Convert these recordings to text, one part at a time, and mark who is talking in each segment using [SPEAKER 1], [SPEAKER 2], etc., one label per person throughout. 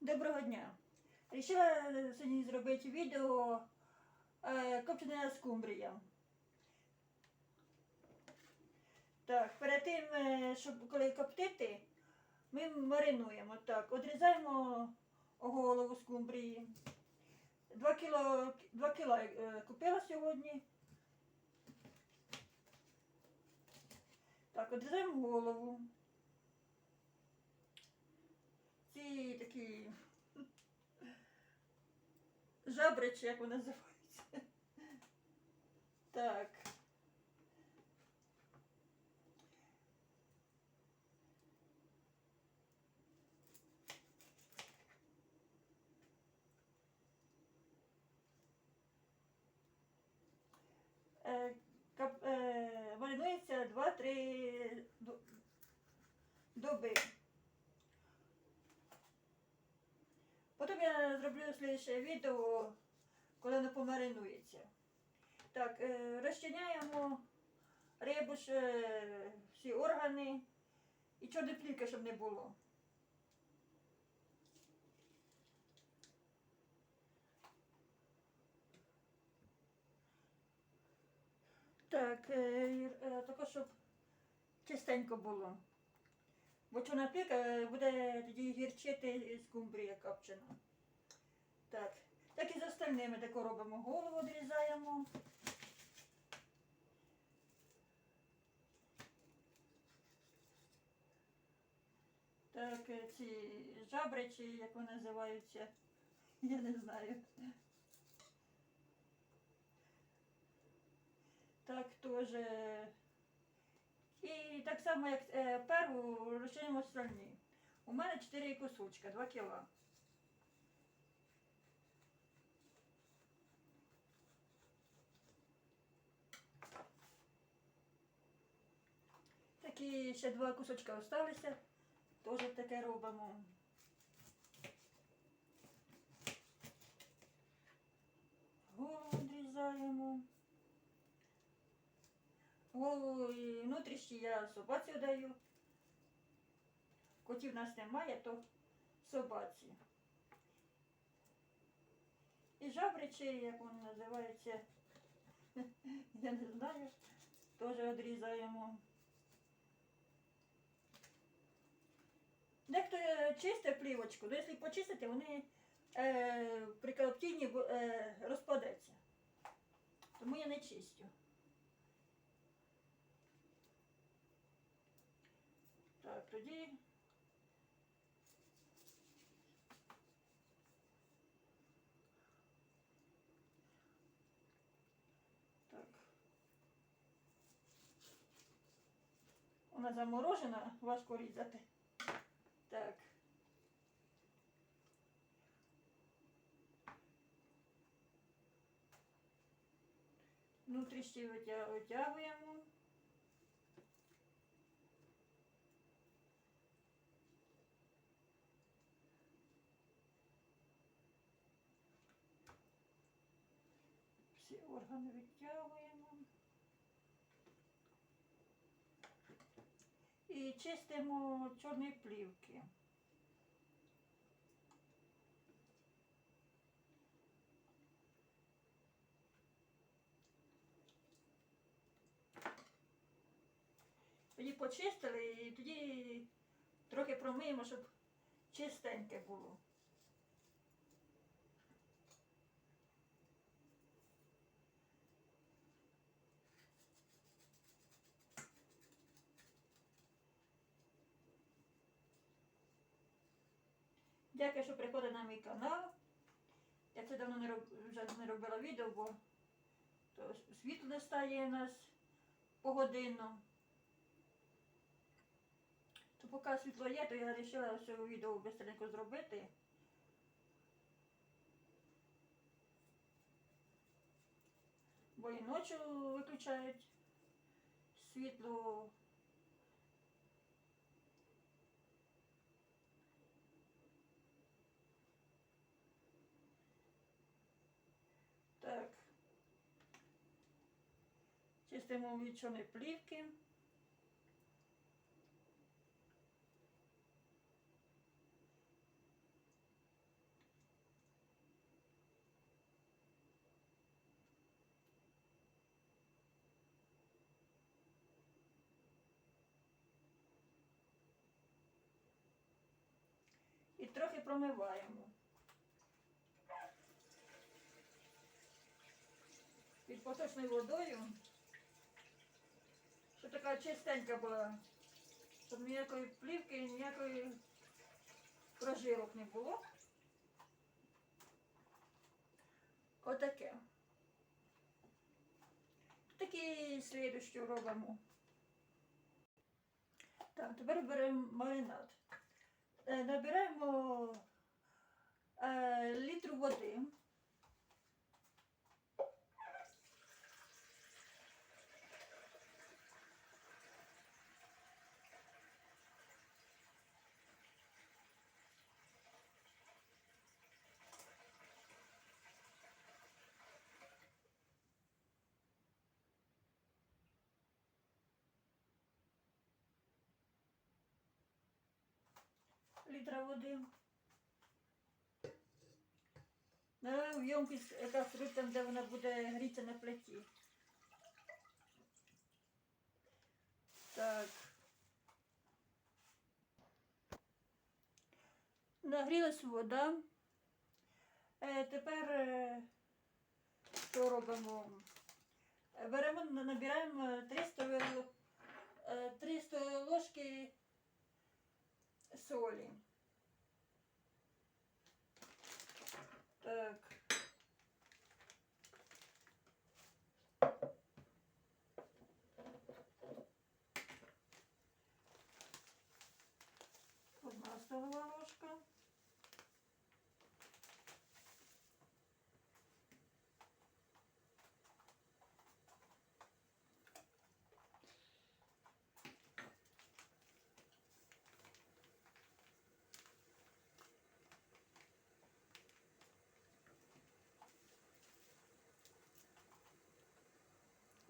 [SPEAKER 1] Доброго дня. Рішила сьогодні зробити відео е, копчена скумбрія. Так, перед тим, е, щоб коли коптити, ми маринуємо. Так, одрізаємо голову скумбрії. 2 кіло, 2 кіло е, купила сьогодні. Так, одрізаємо голову. Ці такі жабричі, як вони називаються. Так. Е, е, Маринується 2-3 доби. Потім я зроблю слідче відео, коли воно помаринується. Так, е, розчиняємо рибу, е, всі органи і чорної плівки, щоб не було. Так, е, також, щоб чистенько було. Бо чорна плівка е, буде тоді гірчити скумбрія копчена. Так. Так і з остальними тако робимо. Голову відрізаємо. Так, е, ці жабричі, як вони називаються, я не знаю. Так теж. І так само, як е, перву розчинимо остальні. У мене 4 кусочка, 2 кіла. Такі ще два кусочка залишилися. Теж таке робимо. Голову відрізаємо. Голову і внутрішні я собаці даю. Котів в нас немає, то собаці. І жабричі, як вони називаються, я не знаю, теж відрізаємо. Дехто е, чистить плівочку, але якщо почистити, вони е, при коптінні е, розпадеться. Тому я не чистю. Так, тоді. Так. Вона заморожена, важко різати. Так. Внутрішні витя- витягуємо. Всі органи відтягуємо. І чистимо чорні плівки. Тоді почистили і тоді трохи промиємо, щоб чистеньке було. Дякую, що приходите на мій канал. Я це давно не роб... вже не робила відео, бо то світло не стає у нас погодинно. То поки світло є, то я вирішила це відео швидко зробити. Бо і ночі виключають світло. чистимо мічені плівки. І трохи промиваємо. і поточною водою щоб така чистенька була, щоб ніякої плівки, ніякої прожилок не було. Отаке. Такі слідущі робимо. Так, тепер беремо маринад. Е, Набираємо е, літр води. Літра води. Наливаємо в ємкість, яка стоїть там, де вона буде гріться на плиті. Так. Нагрілась вода. Е, тепер е, що робимо? Беремо, набираємо 300, вил- е, 300 ложки солі. Так.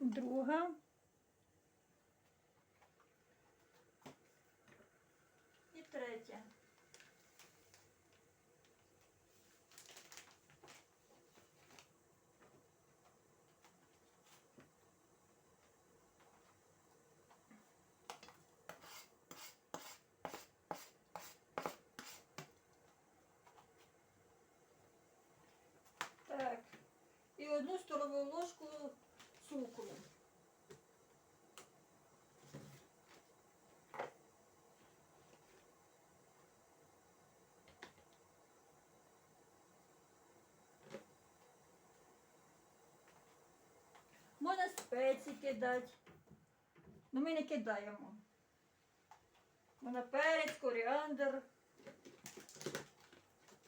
[SPEAKER 1] Друга. І третя. Одну столову ложку цукру. Можна спеції кидати. Ну ми не кидаємо. Можна перець, коріандр,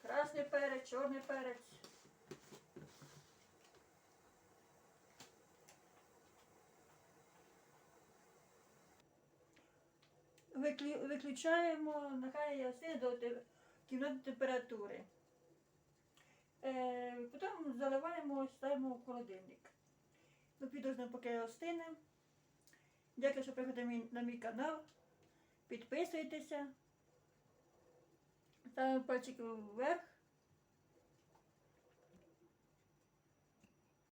[SPEAKER 1] красний перець, чорний перець. Виклю- Виключаємо, нехай остине до те- кімнатної температури. Е, потім заливаємо, ставимо в холодильник. Ну, підождемо, поки остине. Дякую, що приходите на мій канал. Підписуйтеся. Ставимо пальчик вверх.